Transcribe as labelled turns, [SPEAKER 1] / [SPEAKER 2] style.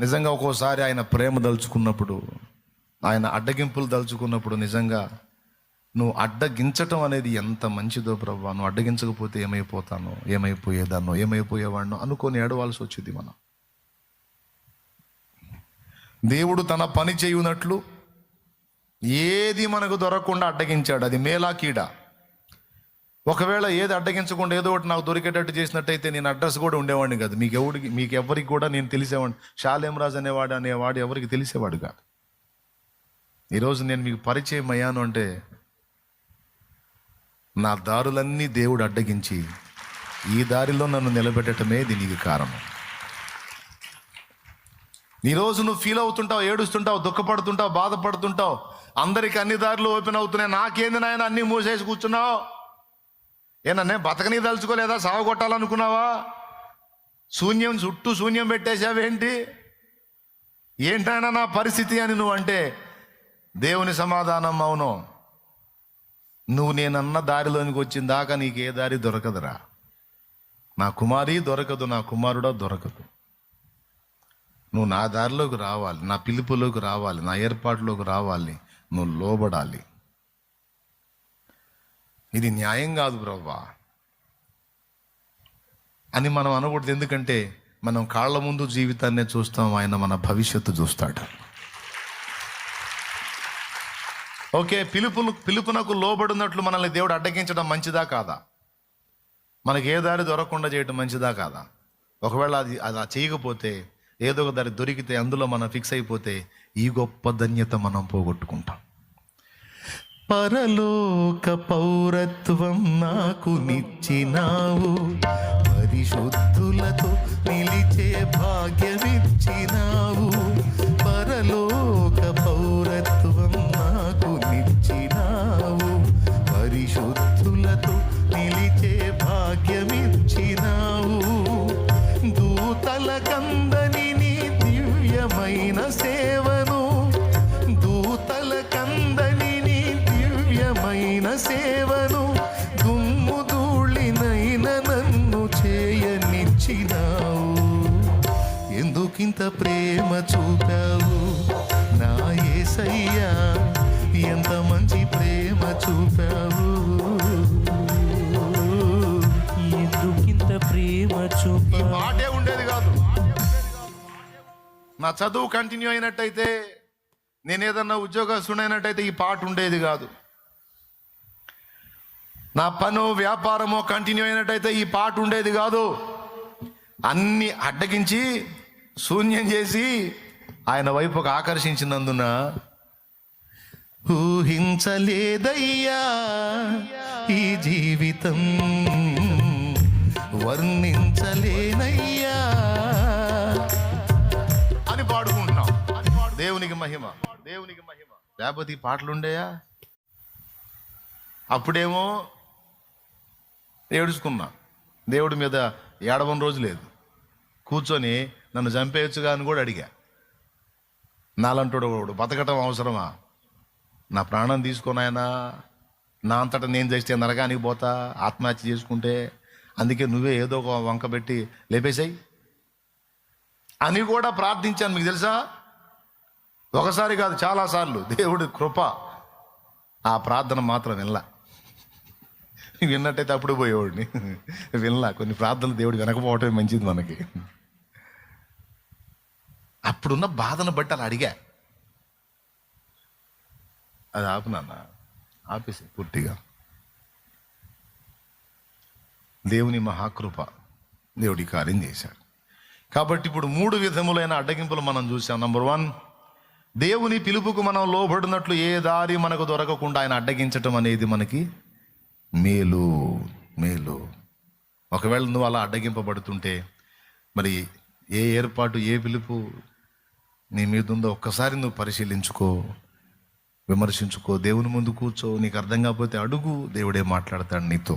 [SPEAKER 1] నిజంగా ఒక్కోసారి ఆయన ప్రేమ దలుచుకున్నప్పుడు ఆయన అడ్డగింపులు దలుచుకున్నప్పుడు నిజంగా నువ్వు అడ్డగించటం అనేది ఎంత మంచిదో ప్రభా. నువ్వు అడ్డగించకపోతే ఏమైపోతానో ఏమైపోయేదాన్నో ఏమైపోయేవాడినో అనుకొని ఏడవాల్సి వచ్చేది మనం. దేవుడు తన పని చేయునట్లు ఏది మనకు దొరకకుండా అడ్డగించాడు. అది మేలా కీడా. ఒకవేళ ఏది అడ్డగించకుండా ఏదో ఒకటి నాకు దొరికేటట్టు చేసినట్టయితే నేను అడ్రస్ కూడా ఉండేవాడిని కాదు. మీకు ఎవరికి మీకు ఎవరికి కూడా నేను తెలిసేవాడిని. షాలేమరాజ్ అనేవాడు అనేవాడు ఎవరికి తెలిసేవాడు కాదు. ఈరోజు నేను మీకు పరిచయం అయ్యాను అంటే నా దారులన్నీ దేవుడు అడ్డగించి ఈ దారిలో నన్ను నిలబెట్టడమే దీనికి కారణం. ఈరోజు నువ్వు ఫీల్ అవుతుంటావు ఏడుస్తుంటావు దుఃఖపడుతుంటావు బాధపడుతుంటావు. అందరికి అన్ని దారులు ఓపెన్ అవుతున్నాయి. నాకేంది నాయన అన్ని మూసేసి కూర్చున్నావు? ఏనన్నే బతకని తలుచుకోలేదా సాగు కొట్టాలనుకున్నావా శూన్యం చుట్టూ శూన్యం పెట్టేశావేంటి? ఏంటైనా నా పరిస్థితి అని నువ్వు అంటే దేవుని సమాధానం అవును నువ్వు నేనన్న దారిలోనికి వచ్చిన దాకా నీకు ఏ దారి దొరకదురా. నా కుమారి దొరకదు నా కుమారుడో దొరకదు. నువ్వు నా దారిలోకి రావాలి నా పిలుపులోకి రావాలి నా ఏర్పాటులోకి రావాలి నువ్వు లోబడాలి. ఇది న్యాయం కాదు బ్రవ్వా. అని మనం అనకూడదు. ఎందుకంటే మనం కాళ్ళ ముందు జీవితాన్నే చూస్తాం ఆయన మన భవిష్యత్తు చూస్తాడు. ఓకే పిలుపులు పిలుపునకు లోబడినట్లు మనల్ని దేవుడు అడ్డగించడం మంచిదా కాదా? మనకి ఏ దారి దొరకకుండా చేయడం మంచిదా కాదా? ఒకవేళ అది అలా చేయకపోతే ఏదో ఒక దారి దొరికితే అందులో మనం ఫిక్స్ అయిపోతే ఈ గొప్ప ధన్యత మనం పోగొట్టుకుంటాం. పరలోక పౌరత్వం నాకు నిచ్చినావు. పరిశుద్ధులతో నిలిచే భాగ్యమిచ్చినావు. పరలోక దివ్యమైన సేవను దుమ్ము ధూళినైన నన్ను చేయనిచ్చినావు. ఎందుకింత ప్రేమ చూపావు? నా ఏసయ్యా ఎంత మంచి ప్రేమ చూపావు?
[SPEAKER 2] ఎందుకింత ప్రేమ చూప
[SPEAKER 1] పాటే ఉండేది కాదు. నా చదువు కంటిన్యూ అయినట్టయితే నేను ఏదన్నా ఉద్యోగస్తుడైనట్టయితే ఈ పాట ఉండేది కాదు. నా పను వ్యాపారమో కంటిన్యూ అయినట్టయితే ఈ పాట ఉండేది కాదు. అన్ని అడ్డగించి శూన్యం చేసి ఆయన వైపుకు ఆకర్షించినందున ఊహించలేదయ్యా ఈ జీవితం వర్ణించలేనయ్యా అని పాడుకుంటున్నాం. దేవునికి మహిమ. దేవునికి మహిమ. లేకపోతే ఈ పాటలుండేయా? అప్పుడేమో ఏడుచుకున్నా. దేవుడి మీద ఏడవని రోజు లేదు. కూర్చొని నన్ను చంపేయచ్చుగా అని కూడా అడిగా. నాలంటుడు వాడు బతకటం అవసరమా? నా ప్రాణం తీసుకున్నాయనా నా అంతటా నేను చేస్తే నరకానికి పోతా ఆత్మహత్య చేసుకుంటే. అందుకే నువ్వే ఏదో ఒక వంక పెట్టి లేపేశాయి అని కూడా ప్రార్థించాను మీకు తెలుసా? ఒకసారి కాదు చాలాసార్లు దేవుడి కృప ఆ ప్రార్థన మాత్రం వినలా. విన్నట్టయితే అప్పుడు పోయేవాడిని. వినలా కొన్ని ప్రార్థనలు దేవుడు వినకపోవటమే మంచిది మనకి. అప్పుడున్న బాధను బట్టి అలా అడిగా. అది ఆపు నాన్న. ఆపేసి పూర్తిగా. దేవుని మహాకృప దేవుడి కార్యం చేశాడు. కాబట్టి ఇప్పుడు మూడు విధములైన అడ్డగింపులు మనం చూసాం నంబర్ వన్ దేవుని పిలుపుకు మనం లోబడినట్లు ఏ దారి మనకు దొరకకుండా ఆయన అడ్డగించటం అనేది మనకి మేలు మేలు. ఒకవేళ నువ్వు అలా అడ్డగింపబడుతుంటే మరి ఏ ఏర్పాటు ఏ పిలుపు నీ మీద ఉందో ఒక్కసారి నువ్వు పరిశీలించుకో విమర్శించుకో దేవుని ముందు కూర్చో నీకు అర్థం కాకపోతే అడుగు దేవుడే మాట్లాడతాడు నీతో.